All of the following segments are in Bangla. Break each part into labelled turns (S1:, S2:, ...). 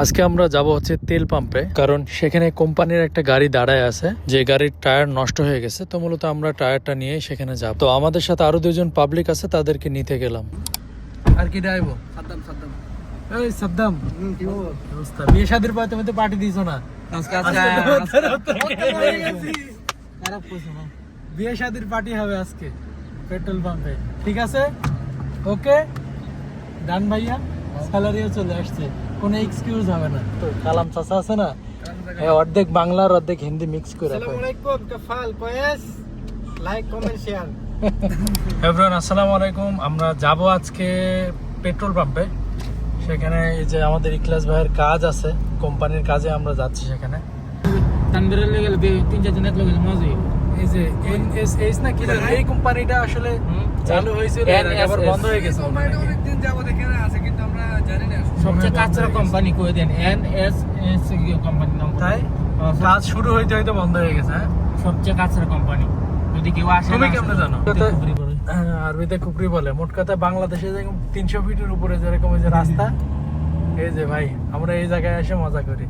S1: আজকে আমরা যাব হচ্ছে তেল পাম্পে কারণ সেখানে কোম্পানির একটা গাড়ি দাঁড়ায় আছে যে গাড়ির টায়ার নষ্ট হয়ে গেছে তো মূলত আমরা টায়ারটা নিয়ে সেখানে যাব। তো আমাদের সাথে আরও দুজন পাবলিক আছে তাদেরকে নিতে গেলাম। আর কি ডাইবো
S2: সাদ্দাম সাদ্দাম।
S1: এই সাদ্দাম।
S2: কি
S1: অবস্থা। বিয়ে শাদির পর তুমি তো পার্টি দিছো না।
S2: আজকে
S1: খারাপ না। বিয়ে শাদির পার্টি হবে আজকে পেট্রোল পাম্পে। ঠিক আছে? ওকে ডান ভাইয়া স্যালারিও চলে আসছে। কোনো এক্সকিউজ হবে না। তো কালাম চাচা আছে না অর্ধেক বাংলা আর অর্ধেক হিন্দি মিক্স করে
S2: আসসালামু আলাইকুম লাইক কমেন্ট শেয়ার
S1: এভরিওয়ান আসসালামু আলাইকুম। আমরা যাব আজকে পেট্রোল পাম্পে সেখানে এই যে আমাদের ইকলাস ভাইয়ের কাজ আছে কোম্পানির কাজে আমরা যাচ্ছি সেখানে।
S2: তানবিরের লেগে তিন চার দিন এক লগে মজা
S1: এই যে এনএসএস না কি এই কোম্পানিটা আসলে চালু হয়েছিল আবার বন্ধ হয়ে গেছে।
S2: অনেকদিন যাবত এখানে আছে কিন্তু আমরা জানি না
S1: সবচেয়ে কাছের
S2: কোম্পানি কই দেন? এন এস এস কোম্পানি নাম
S1: তাই? কাজ শুরু হইতে হইতে বন্ধ হয়ে গেছে হ্যাঁ?
S2: সবচেয়ে কাছের কোম্পানি যদি কেউ আসে
S1: তুমি কেমনে জানো? হ্যাঁ, আরবিতে কুপরি বলে। মোট কথা বাংলাদেশে যেরকম তিনশো ফিটের উপরে যেরকম যে রাস্তা এই যে ভাই আমরা এই জায়গায় এসে মজা করি।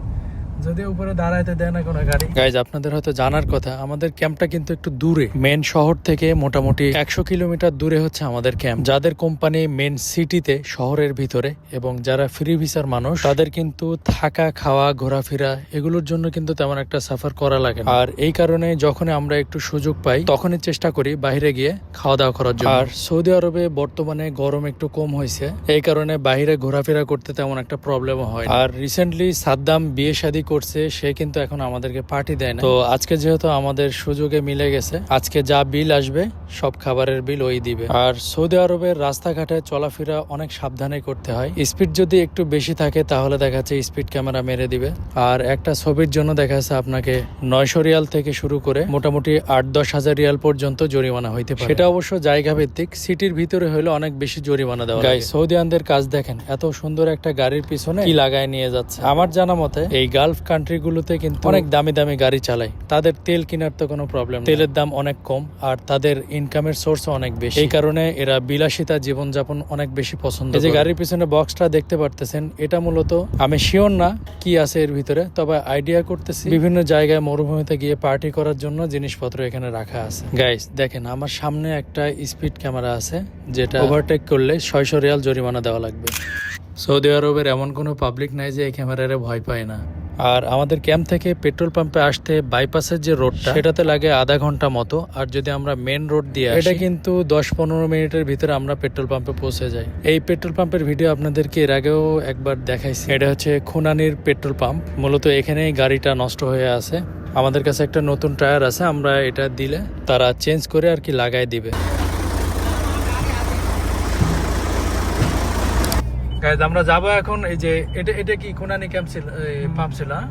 S1: যদি উপরে দাঁড়াইতে দেয় না কোনো গাড়ি। গাইজ আপনাদের হয়তো জানার কথা, আমাদের ক্যাম্পটা কিন্তু একটু দূরে। মেন শহর থেকে মোটামুটি একশো কিলোমিটার দূরে হচ্ছে আমাদের ক্যাম্প। যাদের কোম্পানি মেন সিটিতে শহরের ভিতরে, এবং যারা ফ্রি ভিসার মানুষ, তাদের কিন্তু থাকা, খাওয়া, ঘোরাফেরা, এগুলোর জন্য কিন্তু তেমন একটা সাফার করা লাগে আর এই কারণে যখন আমরা একটু সুযোগ পাই, তখনই চেষ্টা করি বাইরে গিয়ে খাওয়া দাওয়া করার জন্য। আর সৌদি আরবে বর্তমানে গরম একটু কম হয়েছে, এই কারণে বাইরে ঘোরাফেরা করতে তেমন একটা প্রবলেমও হয় আর রিসেন্টলি সাদ্দাম বিয়ে শাদী করছে সে কিন্তু এখন আমাদেরকে পার্টি দেয় না তো আজকে যেহেতু আমাদের সুযোগে মিলে গেছে আজকে যা বিল আসবে সব খাবারের বিল ওই দিবে। আর সৌদি আরবের রাস্তাঘাটে চলাফেরা অনেক সাবধানে করতে হয়। স্পিড যদি একটু বেশি থাকে তাহলে দেখা যাচ্ছে স্পিড ক্যামেরা মেরে দিবে। আর একটা ছবির জন্য দেখা যাচ্ছে আপনাকে নয়শো রিয়াল থেকে শুরু করে মোটামুটি আট দশ হাজার রিয়াল পর্যন্ত জরিমানা হইতে পারে। সেটা অবশ্য জায়গা ভিত্তিক সিটির ভিতরে হলে অনেক বেশি জরিমানা দেওয়া গাই সৌদিয়ানদের কাজ দেখেন এত সুন্দর একটা গাড়ির পিছনে কি লাগায় নিয়ে যাচ্ছে। আমার জানা মতে এই গালফ কান্ট্রি গুলোতে কিন্তু অনেক দামি দামি গাড়ি চালায়। তাদের তেল কেনার তো কোনো প্রবলেম তেলের দাম অনেক কম আর তাদের ইনকামের সোর্স অনেক বেশি। এই কারণে এরা বিলাসিতা জীবনযাপন অনেক বেশি পছন্দ এই যে গাড়ির পিছনে বক্সটা দেখতে পারতেছেন এটা মূলত আমি শিওর না কি আছে এর ভিতরে তবে আইডিয়া করতেছি বিভিন্ন জায়গায় মরুভূমিতে গিয়ে পার্টি করার জন্য জিনিসপত্র এখানে রাখা আছে। গাইস দেখেন আমার সামনে একটা স্পিড ক্যামেরা আছে যেটা ওভারটেক করলে ছয়শো রিয়াল জরিমানা দেওয়া লাগবে। সৌদি আরবের এমন কোনো পাবলিক নাই যে এই ক্যামেরারে ভয় পায় না। আর আমাদের ক্যাম্প থেকে পেট্রোল পাম্পে আসতে বাইপাসের যে রোডটা সেটাতে লাগে আধা ঘণ্টা মতো। আর যদি আমরা মেন রোড দিয়ে এটা কিন্তু দশ পনেরো মিনিটের ভিতরে আমরা পেট্রোল পাম্পে পৌঁছে যাই। এই পেট্রোল পাম্পের ভিডিও আপনাদেরকে এর আগেও একবার দেখাইছি। এটা হচ্ছে খুনানির পেট্রোল পাম্প। মূলত এখানেই গাড়িটা নষ্ট হয়ে আছে। আমাদের কাছে একটা নতুন টায়ার আছে আমরা এটা দিলে তারা চেঞ্জ করে আর কি লাগাই দিবে। গাইজ আমরা যাব এখন এই যে এটা এটা কি কোনানি ক্যাম্প ছিল পাম্প ছিল হ্যাঁ?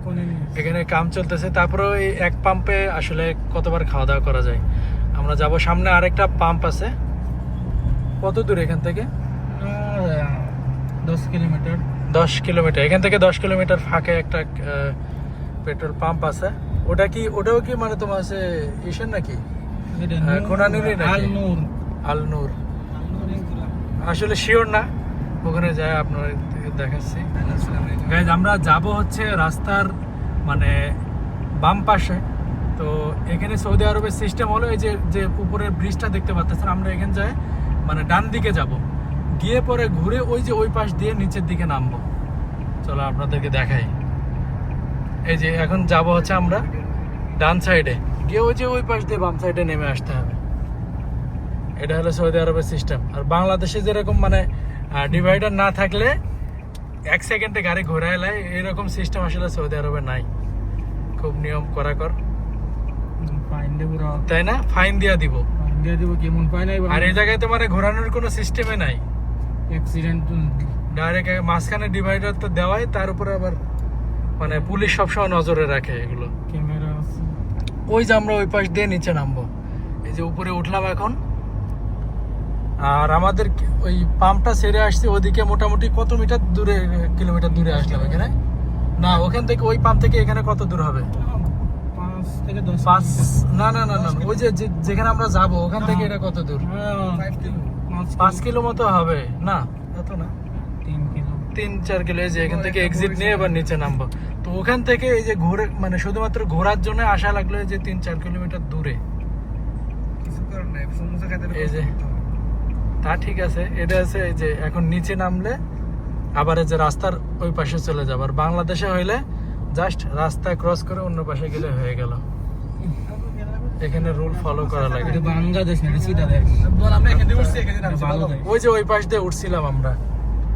S1: এখানে কাম চলতেছে তারপরে ওই এক পাম্পে আসলে কতবার খাওয়া দাওয়া করা যায়? আমরা যাব সামনে আরেকটা পাম্প আছে। কত দূর এখান থেকে?
S2: দশ কিলোমিটার।
S1: দশ কিলোমিটার। এখান থেকে দশ কিলোমিটার ফাঁকে একটা পেট্রোল পাম্প আছে। ওটা কি ওটাও কি মানে তোমার আছে ইসের নাকি? হ্যাঁ, কোনানিরই নাকি?
S2: আল নূর
S1: আসলে শিওর না? ওখানে যায়, আপনার দেখাচ্ছি। গাইজ আমরা যাব হচ্ছে রাস্তার মানে বাম পাশে। তো এখানে সৌদি আরবের সিস্টেম হলো এই যে যে উপরের ব্রিজটা দেখতে পাচ্ছেন, আমরা এখানে যাই মানে ডান দিকে যাব। গিয়ে পরে ঘুরে ওই যে ওই পাশ দিয়ে নিচের দিকে নামবো। চলো আপনাদেরকে দেখাই। এই যে এখন যাব হচ্ছে আমরা ডান সাইডে গিয়ে ওই যে ওই পাশ দিয়ে বাম সাইডে নেমে আসতে হবে। এটা হলো সৌদি আরবের সিস্টেম আর বাংলাদেশে যেরকম মানে ডিভাইডার না থাকলে এক সেকেন্ডে গাড়ি ঘোরা এলাই এরকম সিস্টেম আসলে সৌদি আরবে নাই। খুব নিয়ম করাকর
S2: ফাইন দেবো
S1: তাই না? ফাইন দিয়া দিব।
S2: দিয়ে দেবো কেমন পাই নাই
S1: আর এই জায়গায় তো মানে ঘোরানোর কোনো সিস্টেমে নাই।
S2: অ্যাক্সিডেন্ট
S1: ডাইরেক্ট মাঝখানে ডিভাইডার তো দেওয়াই তার উপরে আবার মানে পুলিশ সবসময় নজরে রাখে এগুলো।
S2: ক্যামেরা
S1: ওই যে আমরা ওই পাশ দিয়ে নিচে নামবো। এই যে উপরে উঠলাম এখন। আর আমাদের ওই পাম্পটা সেরে আসছে ওদিকে মোটামুটি কত মিটার দূরে কিলোমিটার দূরে আসলাম এখানে? না ওখান থেকে ওই পাম্প থেকে এখানে কত দূর হবে?
S2: পাঁচ থেকে
S1: পাঁচ না না না না ওই যে যেখানে আমরা যাব ওখান থেকে এটা কত দূর?
S2: পাঁচ কিলো
S1: মতো হবে না? এত না।
S2: তিন কিলো।
S1: তিন চার কিলো এই যে এখান থেকে এক্সিট নিয়ে এবার নিচে নামবো। তো ওখান থেকে এই যে ঘুরে মানে শুধুমাত্র ঘোরার জন্য আসা লাগল যে তিন চার কিলোমিটার দূরে।
S2: কিছু করার নাই সমুদ্র খাইতে
S1: এই যে। তা ঠিক আছে এটা আছে এই যে এখন নিচে নামলে আবার এই যে রাস্তার ওই পাশে চলে যাবে। আর বাংলাদেশে হইলে জাস্ট রাস্তা ক্রস করে অন্য পাশে গেলে হয়ে গেল। এখানে রুল ফলো করা লাগে।
S3: বাংলাদেশ।
S1: ওই যে ওই পাশ দিয়ে উঠছিলাম আমরা।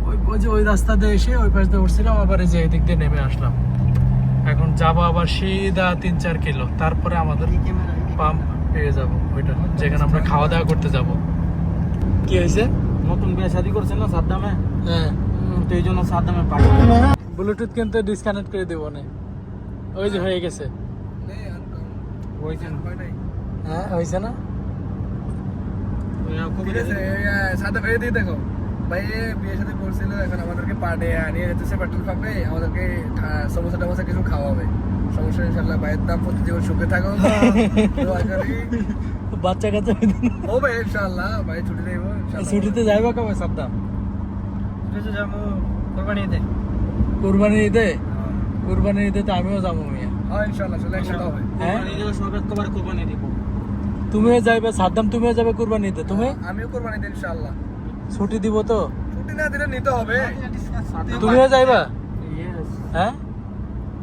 S1: ওই ওই যে ওই রাস্তা দিয়ে এসে ওই পাশ দিয়ে উঠছিলাম আবার এই যে এদিক দিয়ে নেমে আসলাম। এখন যাব আবার সিধা তিন চার কিলো তারপরে আমাদের পাম্প পেয়ে যাব ওইটা। যেখানে আমরা খাওয়া দাওয়া করতে যাব। কি হয়েছে?
S3: নতুন বিয়ে শাদি করছে না সাদ্দামে?
S1: হ্যাঁ।
S3: তো এই জন্য সাদ্দামে পাঠাই
S1: ব্লুটুথ কিন্তু ডিসকানেক্ট করে দেবো না। ওই যে হয়ে গেছে।
S3: হয়েছে না?
S2: হয়?
S1: হ্যাঁ হয়েছে না
S2: সাদা ভাই দিয়ে দেখো। ভাই এ বিয়ের সাথে করছিল এখন আমাদেরকে পার্টে নিয়ে যেতেছে পেট্রোল পাম্পে আমাদেরকে সমোসা টমোসা কিছু খাওয়াবে। সমস্যা ইনশাল্লাহ ভাইয়ের দাম প্রতি জীবন সুখে থাকো
S1: বাচ্চা কাচ্চা
S2: ও ভাই ইনশাল্লাহ ভাই ছুটি দেবো
S1: ছুটিতে যাইবা কবে সাদ্দাম
S3: যাব কোরবানি দে
S1: কুরবানি ঈদে? কুরবানি ঈদে তো আমিও যাব মিয়া।
S2: হ্যাঁ ইনশাল্লাহ চলে একসাথে হবে।
S1: হ্যাঁ?
S3: দেবে কোরবানি দিব
S1: তুমিও যাইবে সাদ্দাম তুমিও যাবে কুরবানি ঈদে তুমি?
S2: আমিও কোরবানি দিই ইনশাল্লাহ।
S1: ছুটি দিব তো?
S2: ছুটি না দিলে নিতে হবে।
S1: তুমিও যাইবা? হ্যাঁ?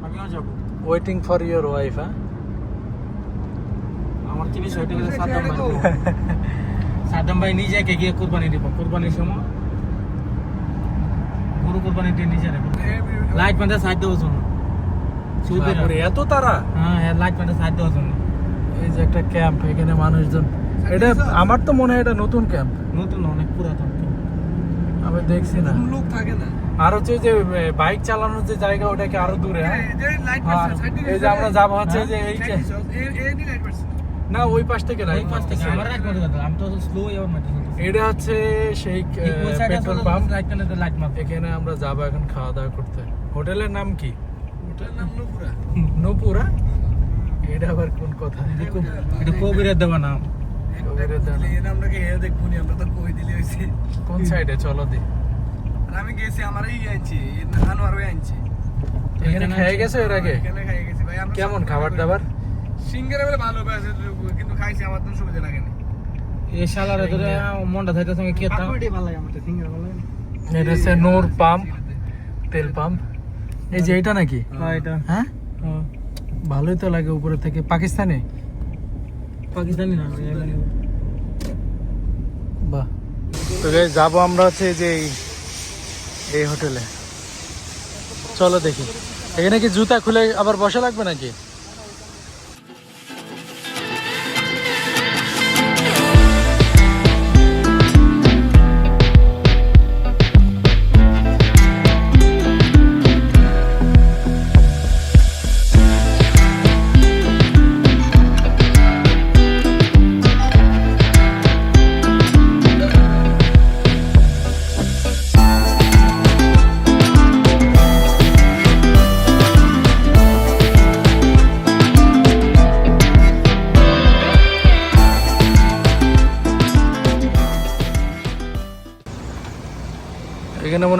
S3: আমিও যাব।
S1: ওয়েটিং ফর ইউর ওয়াইফ হ্যাঁ
S3: আমার থেকে ছয়টা গেলে সাদ্দাম ভাই। সাদ্দাম ভাই নিজে একে গিয়ে কোরবানি দিব। কোরবানির সময় গরু কোরবানি দিয়ে নিজে নেব লাইট পান্ডা সাইড দেওয়ার জন্য।
S1: এত তারা?
S3: হ্যাঁ হ্যাঁ লাইট পান্ডা সাইড দেওয়ার জন্য।
S1: এই যে একটা ক্যাম্প এখানে মানুষজন এটা আমার তো মনে হয় এটা নতুন ক্যাম্প
S3: নতুন অনেক পুরাতন।
S1: আমি দেখছি না।
S2: লোক থাকে না।
S1: আর হচ্ছে যে বাইক চালানোর যে জায়গা ওটা কি আরও দূরে হ্যাঁ?
S2: এই যে লাইট
S1: আর
S2: মারছে সাইড
S1: এই যে আমরা যাব হচ্ছে যে এই না ওই পাশ থেকে
S3: ওই
S1: রাইট
S3: পাশ থেকে। আমার রাইট আমি তো স্লো এবার
S1: এটা হচ্ছে সেই পেট্রোল পাম্প
S3: লাইট
S1: এখানে আমরা যাব এখন খাওয়া দাওয়া করতে। হোটেলের নাম কি?
S2: ওটার নাম নুপুরা।
S1: নপুরা? এটা আবার কোন কথা?
S3: এটা কবিরের দেওয়া নাম।
S2: একটা দিলে এই নামটাকে এ দেখব আমরা তো কই দিলে হইছে
S1: কোন সাইডে? চলো দি।
S2: গেছি আমার এই আনছি আনোয়ার ভাই আনছি।
S1: এখানে খেয়ে গেছে এর আগে?
S2: এখানে খাই গেছি ভাই আমরা
S1: কেমন খাবার দাবার?
S2: সিঙ্গারা বলে ভালো পাইছে কিন্তু খাইছি আমার তো সুবিধা লাগে না।
S3: এই শালারে ধরে মনটা থাকতে সঙ্গে কে তা
S2: ভালো লাগে আমার সিঙ্গারা ভালো লাগে
S1: এটা হচ্ছে নূর পাম্প তেল পাম্প। এই যে এটা নাকি?
S3: হ্যাঁ এটা।
S1: হ্যাঁ?
S3: হ্যাঁ।
S1: ভালোই তো লাগে উপরে থেকে। পাকিস্তানে?
S3: পাকিস্তানি না
S1: বাহ। তো যাব আমরা হচ্ছে যে এই- হোটেলে। চলো দেখি। এখানে কি জুতা খুলে আবার বসা লাগবে নাকি?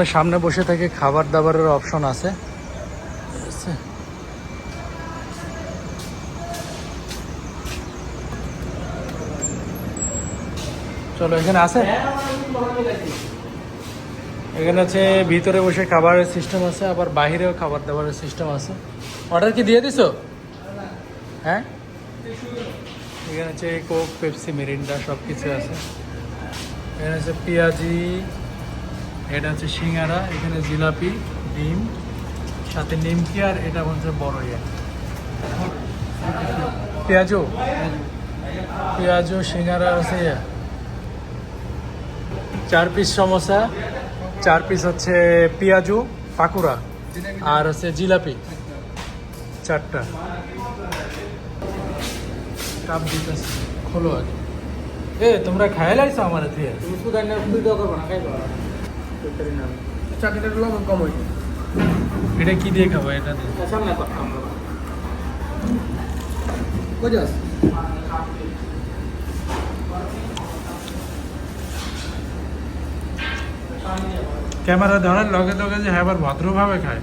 S1: মনে সামনে বসে থেকে খাবার দাবারের অপশন আছে। চলো, এখানে আছে? এখানে হচ্ছে ভিতরে বসে খাবারের সিস্টেম আছে, আবার বাহিরেও খাবার দাবারের সিস্টেম আছে। অর্ডার কি দিয়ে দিছো? হ্যাঁ? এখানে হচ্ছে কোক পেপসি মিরিন্ডা সব কিছু আছে। এখানে হচ্ছে পেঁয়াজি এটা হচ্ছে সিঙ্গারা, এখানে জিলাপি, ডিম, সাথে নিমকি আর এটা হচ্ছে বড় ইয়ে। পেঁয়াজও পেঁয়াজও সিঙ্গারা আছে ইয়ে। চার পিস সমোসা, চার পিস হচ্ছে পেঁয়াজু, পাকুড়া, আর হচ্ছে জিলাপি, চারটা। কাপ দিতেছে, খোলো আগে। এ, তোমরা খাই লাইছো আমার দিয়ে?
S3: না
S2: চাটনিটা একটু লবণ কম হইছে
S1: এটা কি দিয়ে খাব? এটা দিয়ে।
S3: সামনে কথা আমরা
S1: ক্যামেরা ধরার লগে লগে যে হ্যাঁ আবার ভদ্রভাবে খায়।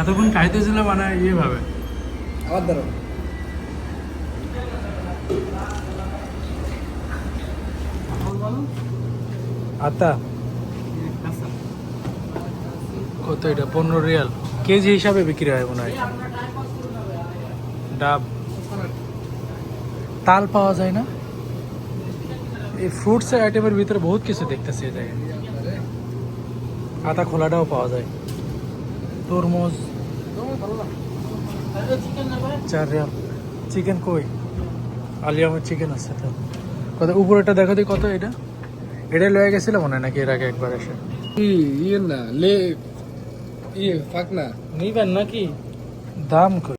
S1: এতক্ষণ খাইতেছিল মানে ইয়ে ভাবে
S2: আবার ধরো।
S1: আতা? কত এটা? পনেরো রিয়াল। কেজি হিসাবে বিক্রি হয় মনে হয়। ডাব। তাল পাওয়া যায় না? এই ফ্রুটস আইটেমের ভিতরে বহুত কিছু দেখতেছি এই জায়গায়। আতা খোলাটাও পাওয়া যায়। তরমুজ। চার রিয়াল। চিকেন কই? আলিয়ামের চিকেন আছে তো। কত? উপরেটা দেখো দি কত এটা? এটাই লয়ে গেছিল মনে হয় নাকি এর আগে একবার এসে?
S2: ই ইয়ে না লে ইয়ে ফাঁক না।
S3: নিবেন নাকি?
S1: দাম কই?